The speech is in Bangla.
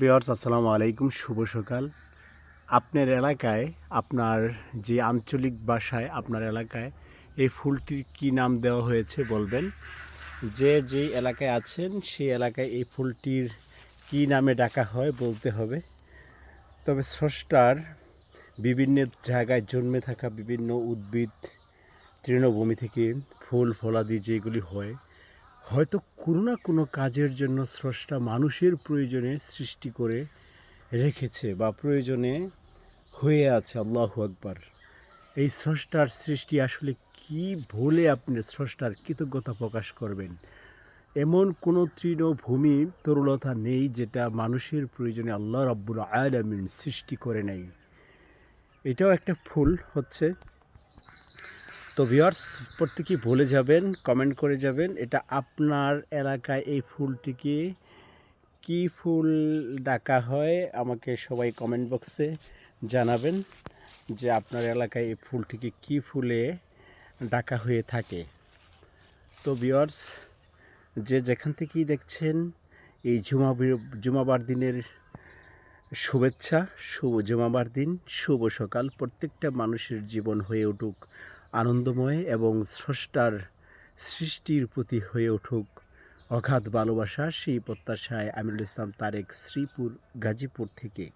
বিয়ার্স, আসসালামু আলাইকুম, শুভ সকাল। আপনার এলাকায়, আপনার যে আঞ্চলিক ভাষায় আপনার এলাকায় এই ফুলটির কি নাম দেওয়া হয়েছে বলবেন? যে যে এলাকায় আছেন, সেই এলাকায় এই ফুলটির কি নামে ডাকা হয় বলতে হবে। তবে স্রষ্টার বিভিন্ন জায়গায় জন্মে থাকা বিভিন্ন উদ্ভিদ, তৃণভূমি থেকে ফুল, ফলাদি যেগুলি হয় হয়তো কোনো না কোনো কাজের জন্য স্রষ্টা মানুষের প্রয়োজনে সৃষ্টি করে রেখেছে বা প্রয়োজনে হয়ে আছে, আল্লাহ আকবার। এই স্রষ্টার সৃষ্টি আসলে কি বলে আপনি স্রষ্টার কৃতজ্ঞতা প্রকাশ করবেন? এমন কোনো তৃণভূমি তরুলতা নেই যেটা মানুষের প্রয়োজনে আল্লাহ রাব্বুল আলামিন সৃষ্টি করে নেই। এটাও একটা ফুল হচ্ছে তো ভিওয়ার্স প্রত্যেকেই বলে যাবেন কমেন্ট করে যাবেন, এটা আপনার এলাকায় এই ফুলটিকে কি? ফুল ডাকা হয়? আমাকে সবাই কমেন্ট বক্সে জানাবেন যে আপনার এলাকায় এই ফুলটিকে কি ফুলে ডাকা হয়ে থাকে। তো ভিওয়ার্স যে যেখান থেকেই দেখছেন, এই জুমা জুমাবার দিনের শুভেচ্ছা, শুভ জুমাবার দিন, শুভ সকাল, প্রত্যেকটা মানুষের জীবন হয়ে উঠুক। আনন্দময় এবং স্রষ্টার সৃষ্টির প্রতি হয়ে উঠুক অগাধ ভালোবাসা, সেই প্রত্যাশায় আমিরুল ইসলাম তারেক শ্রীপুর, গাজীপুর থেকে।